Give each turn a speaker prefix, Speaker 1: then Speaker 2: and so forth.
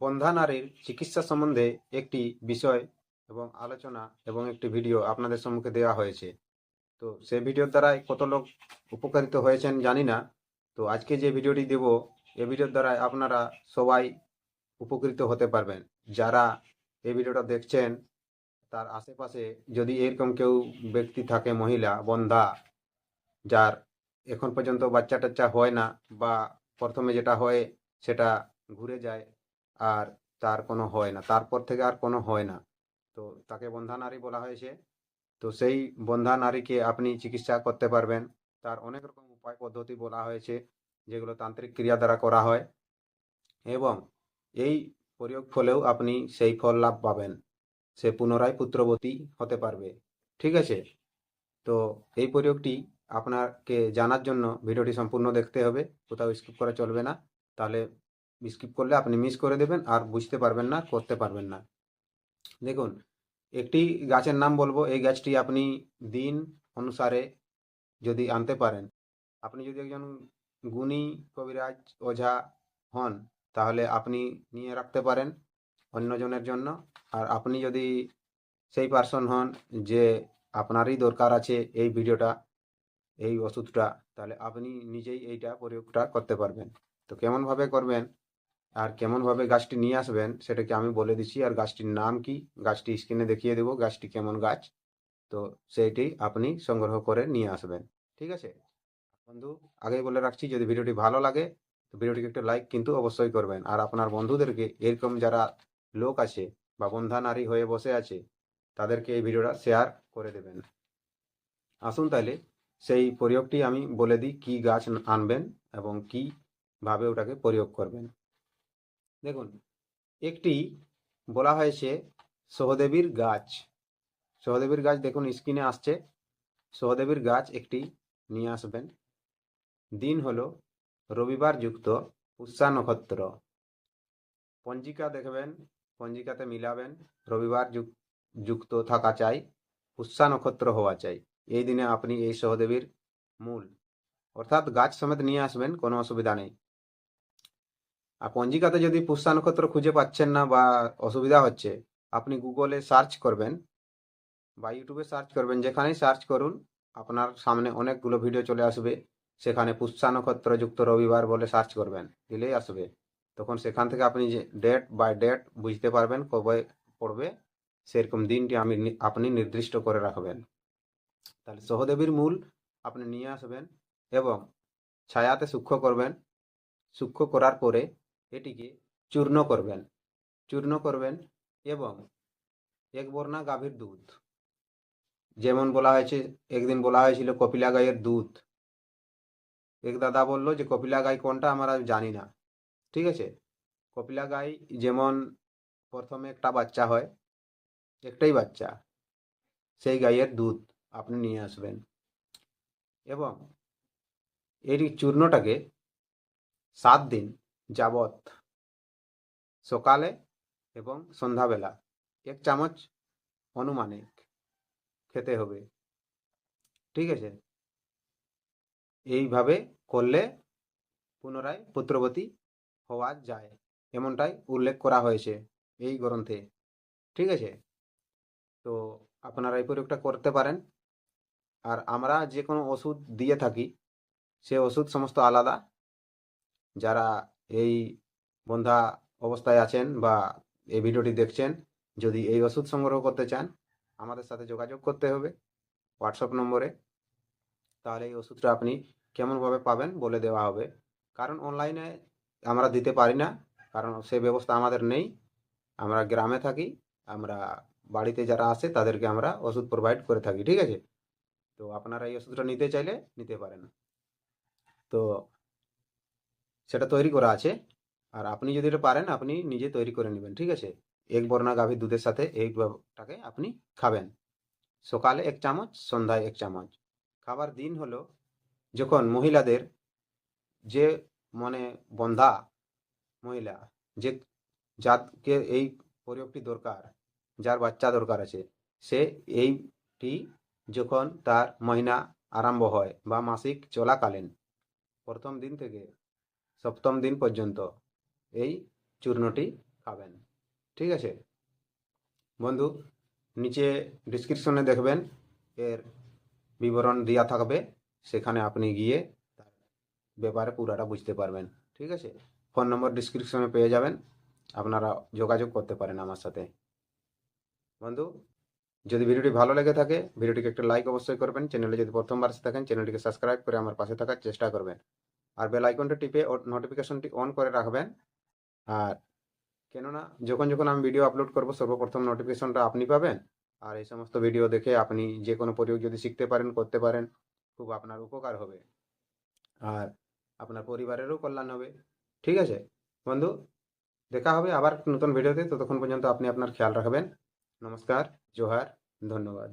Speaker 1: বন্ধা নারীর চিকিৎসা সম্বন্ধে একটি বিষয় এবং আলোচনা এবং একটি ভিডিও আপনাদের সম্মুখে দেওয়া হয়েছে। তো সেই ভিডিওর দ্বারাই কত লোক উপকারিত হয়েছেন জানি না। তো আজকে যে ভিডিওটি দেব এই ভিডিওর দ্বারাই আপনারা সবাই উপকৃত হতে পারবেন। যারা এই ভিডিওটা দেখছেন, তার আশেপাশে যদি এরকম কেউ ব্যক্তি থাকে, মহিলা, বন্ধা, যার এখন পর্যন্ত বাচ্চা টাচ্চা হয় না বা প্রথমে যেটা হয় সেটা ঘুরে যায় আর তার কোনো হয় না। তারপর থেকে আর কোনো হয় না। তো তাকে বন্ধা নারী বলা হয়েছে। তো সেই বন্ধা নারীকে আপনি চিকিৎসা করতে পারবেন। তার অনেক রকম উপায় পদ্ধতি বলা হয়েছে, যেগুলো তান্ত্রিক ক্রিয়া দ্বারা করা হয়। এবং এই প্রয়োগ ফলেও আপনি সেই ফল লাভ পাবেন। সে পুনরায় পুত্রবতী হতে পারবে। ঠিক আছে? তো এই প্রয়োগটি আপনাকে জানার জন্য ভিডিওটি সম্পূর্ণ দেখতে হবে। কোথাও স্কিপ করা চলবে না। তাহলে স্কিপ করলে আপনি মিস করে দেবেন আর বুঝতে পারবেন না, করতে পারবেন না। দেখুন, একটি গাছের নাম বলব, এই গাছটি আপনি দিন অনুসারে যদি আনতে পারেন, আপনি যদি একজন গুণী কবিরাজ, ওঝা হন, তাহলে আপনি নিয়ে রাখতে পারেন অন্যজনের জন্য। আর আপনি যদি সেই পার্সন হন যে আপনারই দরকার আছে এই ভিডিওটা, এই ওষুধটা, তাহলে আপনি নিজেই এইটা প্রয়োগটা করতে পারবেন। তো কেমনভাবে করবেন? আর কেমনভাবে গাছটি নিয়ে আসবেন সেটাকে আমি বলে দিচ্ছি। আর গাছটির নাম কি? গাছটি স্ক্রিনে দেখিয়ে দেবো গাছটি কেমন গাছ। তো সেইটি আপনি সংগ্রহ করে নিয়ে আসবেন। ঠিক আছে? বন্ধু, আগেই বলে রাখছি, যদি ভিডিওটি ভালো লাগে, তো ভিডিওটিকে একটা লাইক কিন্তু অবশ্যই করবেন। আর আপনার বন্ধুদেরকে, এরকম যারা লোক আছে বা বন্ধা নারী হয়ে বসে আছে, তাদেরকে এই ভিডিওটা শেয়ার করে দেবেন। আসুন তাহলে সেই প্রয়োগটি আমি বলে দিই, কি গাছ আনবেন এবং কীভাবে ওটাকে প্রয়োগ করবেন। দেখুন, একটি বলা হয়েছে সহদেবীর গাছ। সহদেবীর গাছ দেখুন স্ক্রিনে আসছে। সহদেবীর গাছ একটি নিয়ে আসবেন। দিন হলো রবিবার যুক্ত পুষ্যা নক্ষত্র। পঞ্জিকা দেখবেন, পঞ্জিকাতে মিলাবেন, রবিবার যুক- যুক্ত থাকা চাই, পুষ্যা নক্ষত্র হওয়া চাই। এই দিনে আপনি এই সহদেবীর মূল। অর্থাৎ গাছ সমেত নিয়ে আসবেন, কোনো অসুবিধা নেই। আর পঞ্জিকাতে যদি পুষ্যা নক্ষত্র খুঁজে পাচ্ছেন না বা অসুবিধা হচ্ছে, আপনি গুগলে সার্চ করবেন বা ইউটিউবে সার্চ করবেন, যেখানেই সার্চ করুন, আপনার সামনে অনেকগুলো ভিডিও চলে আসবে। সেখানে পুষ্যা নক্ষত্র যুক্ত রবিবার বলে সার্চ করবেন, দিলেই আসবে। তখন সেখান থেকে আপনি যে ডেট বাই ডেট বুঝতে পারবেন কবে পড়বে, সেরকম দিনটি আমি আপনি নির্দিষ্ট করে রাখবেন। তাহলে সহদেবীর মূল আপনি নিয়ে আসবেন এবং ছায়াতে সূক্ষ্ম করবেন। সূক্ষ্ম করার পরে এটিকে চূর্ণ করবেন। চূর্ণ করবেন এবং এক বর্ণা গাভীর দুধ। যেমন বলা হয়েছে, একদিন বলা হয়েছিল, কপিলা গাইয়ের দুধ। এক দাদা বলল যে, কপিলা গাই কোনটা? আমরা জানি না। ঠিক আছে? কপিলা গাই যেমন প্রথমে একটা বাচ্চা হয়, একটাই বাচ্চা, সেই গাইয়ের দুধ আপনি নিয়ে আসবেন। এবং এই চূর্ণটাকে সাত দিন যাবত সকালে এবং সন্ধ্যাবেলা এক চামচ অনুমানিক খেতে হবে। ঠিক আছে? এইভাবে করলে পুনরায় পুত্রবতী হওয়া যায়, এমনটাই উল্লেখ করা হয়েছে এই গ্রন্থে। ঠিক আছে? তো আপনারা এই প্রয়োগটা করতে পারেন। আর আমরা যে কোনো ওষুধ দিয়ে থাকি, সে ওষুধ সমস্ত আলাদা। যারা এই বন্ধা অবস্থায় আছেন বা এই ভিডিওটি দেখছেন, যদি এই ওষুধ সংগ্রহ করতে চান, আমাদের সাথে যোগাযোগ করতে হবে হোয়াটসঅ্যাপ নম্বরে। তাহলে এই ওষুধটা আপনি কেমনভাবে পাবেন বলে দেওয়া হবে। কারণ অনলাইনে আমরা দিতে পারি না, কারণ সে ব্যবস্থা আমাদের নেই। আমরা গ্রামে থাকি, আমরা বাড়িতে যারা আসে তাদেরকে আমরা ওষুধ প্রোভাইড করে থাকি, ঠিক আছে? তো আপনারা এই ওষুধটা নিতে চাইলে নিতে পারেন। তো সেটা তৈরি করা আছে। আর আপনি যদি এটা পারেন, আপনি নিজে তৈরি করে নেবেন, ঠিক আছে? এক বর্ণা গাভীর দুধের সাথে এইটাকে আপনি খাবেন। সকালে এক চামচ, সন্ধ্যায় এক চামচ। খাবার দিন হলো যখন মহিলাদের যে মানে বন্ধা মহিলা, যে যাকে এই প্রয়োগটি দরকার, যার বাচ্চা দরকার আছে, সে এইটি যখন তার মহিনা আরম্ভ হয় বা মাসিক চলাকালীন প্রথম দিন থেকে সপ্তম দিন পর্যন্ত এই চূর্ণটি খাবেন। ঠিক আছে? বন্ধু, নিচে ডিসক্রিপশনে দেখবেন, এর বিবরণ দেওয়া থাকবে। সেখানে আপনি গিয়ে তার ব্যাপারে পুরাটা বুঝতে পারবেন। ঠিক আছে? ফোন নম্বর ডিসক্রিপশনে পেয়ে যাবেন। আপনারা যোগাযোগ করতে পারেন আমার সাথে। বন্ধু, যদি ভিডিওটি ভালো লেগে থাকে, ভিডিওটিকে একটা লাইক অবশ্যই করবেন। চ্যানেলে যদি প্রথমবার থাকেন, চ্যানেলটিকে সাবস্ক্রাইব করে আমার পাশে থাকার চেষ্টা করবেন। আর বেল আইকনটা টিপে নোটিফিকেশনটি অন করে রাখবেন। আর কেননা, যখন যখন আমি ভিডিও আপলোড করব, সর্বপ্রথম নোটিফিকেশনটা আপনি পাবেন। আর এই সমস্ত ভিডিও দেখে আপনি যে কোনো প্রয়োগ যদি শিখতে পারেন, করতে পারেন, খুব আপনার উপকার হবে। আর আপনার পরিবারেরও কল্যাণ হবে। ঠিক আছে? বন্ধু, দেখা হবে আবার নতুন ভিডিওতে ততক্ষণ পর্যন্ত আপনি আপনার খেয়াল রাখবেন। নমস্কার, জোহার, ধন্যবাদ।